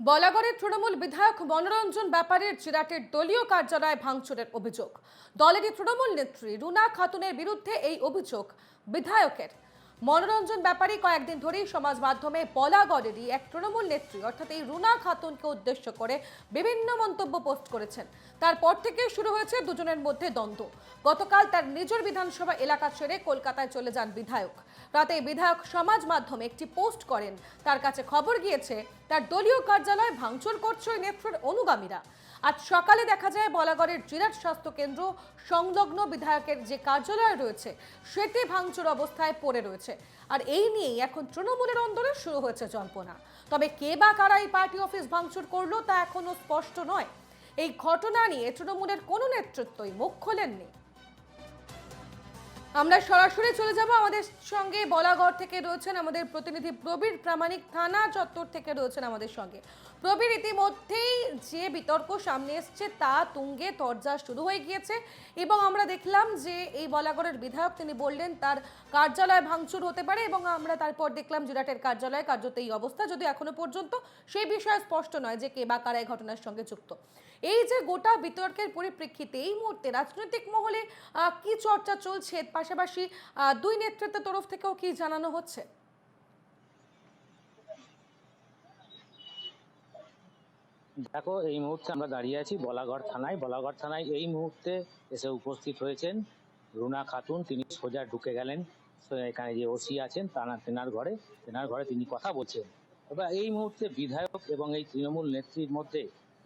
বলাগড়ের তৃণমূল বিধায়ক মনোরঞ্জন ব্যাপারের চিরাটের দলীয় কার্যালয়ে ভাঙচুরের অভিযোগ। দলেরই তৃণমূল নেত্রী রুনা খাতুনের বিরুদ্ধে এই অভিযোগ বিধায়কের। মনোরঞ্জন ব্যাপারে কয়েকদিন ধরেই সমাজ মাধ্যমে বলাগড়েরই এক তৃণমূল নেত্রী, অর্থাৎ এই রুনা খাতুনকে উদ্দেশ্য করে বিভিন্ন মন্তব্য পোস্ট করেছেন। তারপর থেকে শুরু হয়েছে দুজনের মধ্যে দ্বন্দ্ব। গতকাল তার নিজের বিধানসভা এলাকা ছেড়ে কলকাতায় চলে যান বিধায়ক। রাতে বিধায়ক সমাজ মাধ্যমে একটি পোস্ট করেন। তার কাছে খবর গিয়েছে, তার দলীয় কার্যালয় ভাঙচুর করছে ওই নেত্রীর অনুগামীরা। আজ সকালে দেখা যায় বলাগড়ের জিরাট স্বাস্থ্য কেন্দ্র সংলগ্ন বিধায়কের যে কার্যালয় রয়েছে, সেটি ভাঙচুর অবস্থায় পড়ে রয়েছে। আর এই নিয়েই এখন তৃণমূলের অন্দরে শুরু হয়েছে জল্পনা। তবে কে বা কারা এই পার্টি অফিস ভাঙচুর করল তা এখনও স্পষ্ট নয়। এই ঘটনা নিয়ে তৃণমূলের কোনো নেতৃত্বই মুখ খোলেননি। আমরা সরাসরি চলে যাব আমাদের সঙ্গে বলাগড় থেকে রয়েছেন আমাদের প্রতিনিধি প্রবীর, প্রামাণিক থানা চত্বর থেকে রয়েছেন আমাদের সঙ্গে। প্রবীর, ইতিমধ্যেই যে বিতর্ক সামনে এসছে তা তুঙ্গে তরজা শুরু হয়ে গিয়েছে এবং আমরা দেখলাম যে এই বলাগড়ের বিধায়ক তিনি বললেন তার কার্যালয় ভাঙচুর হতে পারে এবং আমরা তারপর দেখলাম জিরাটের কার্যালয়ে কার্যত এই অবস্থা। যদি এখনও পর্যন্ত সেই বিষয়ে স্পষ্ট নয় যে কে বা কারা ঘটনার সঙ্গে যুক্ত। এই যে গোটা বিতর্কের পরিপ্রেক্ষিতে এই মুহূর্তে রাজনৈতিক মহলে কি চর্চা চলছে? পাশাপাশি দুই নেতৃত্বের তরফ থেকেও কি জানানো হচ্ছে? দেখো, এই মুহূর্তে আমরা দাঁড়িয়ে আছি বলাগড় থানায়। বলাগড় থানায় এই মুহূর্তে এসে উপস্থিত হয়েছেন রুনা খাতুন। তিনি সোজা ঢুকে গেলেন। এখানে যে ওসি আছেন তানা তেনার ঘরে। তেনার ঘরে তিনি কথা বলছেন। এবার এই মুহূর্তে বিধায়ক এবং এই তৃণমূল নেত্রীর মধ্যে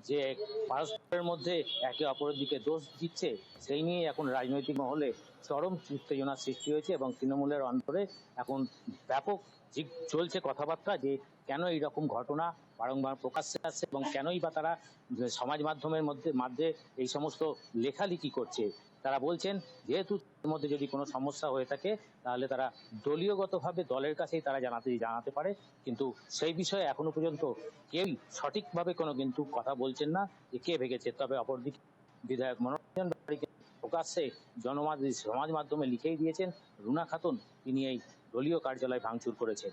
যে পারস্পরের মধ্যে একে অপরের দিকে দোষ দিচ্ছে, সেই নিয়ে এখন রাজনৈতিক মহলে চরম উত্তেজনার সৃষ্টি হয়েছে এবং তৃণমূলের অন্তরে এখন ব্যাপক চলছে কথাবার্তা, যে কেন এইরকম ঘটনা বারংবার প্রকাশ্যে আসছে এবং কেনই বা তারা সমাজ মাধ্যমের মধ্যে, মাধ্যমে এই সমস্ত লেখালেখি করছে। তারা বলছেন, যেহেতু মধ্যে যদি কোনো সমস্যা হয়ে থাকে, তাহলে তারা দলীয়গতভাবে দলের কাছেই তারা জানাতে জানাতে পারে। কিন্তু সেই বিষয়ে এখনও পর্যন্ত কেউই সঠিকভাবে কোনো কিন্তু কথা বলছেন না, যে কে ভেঙেছে তবে অপরদিকে বিধায়ক মনোরঞ্জন প্রকাশ্যে জনমাধ, সমাজ মাধ্যমে লিখেই দিয়েছেন, রুনা খাতুন, তিনি এই দলীয় কার্যালয় ভাঙচুর করেছেন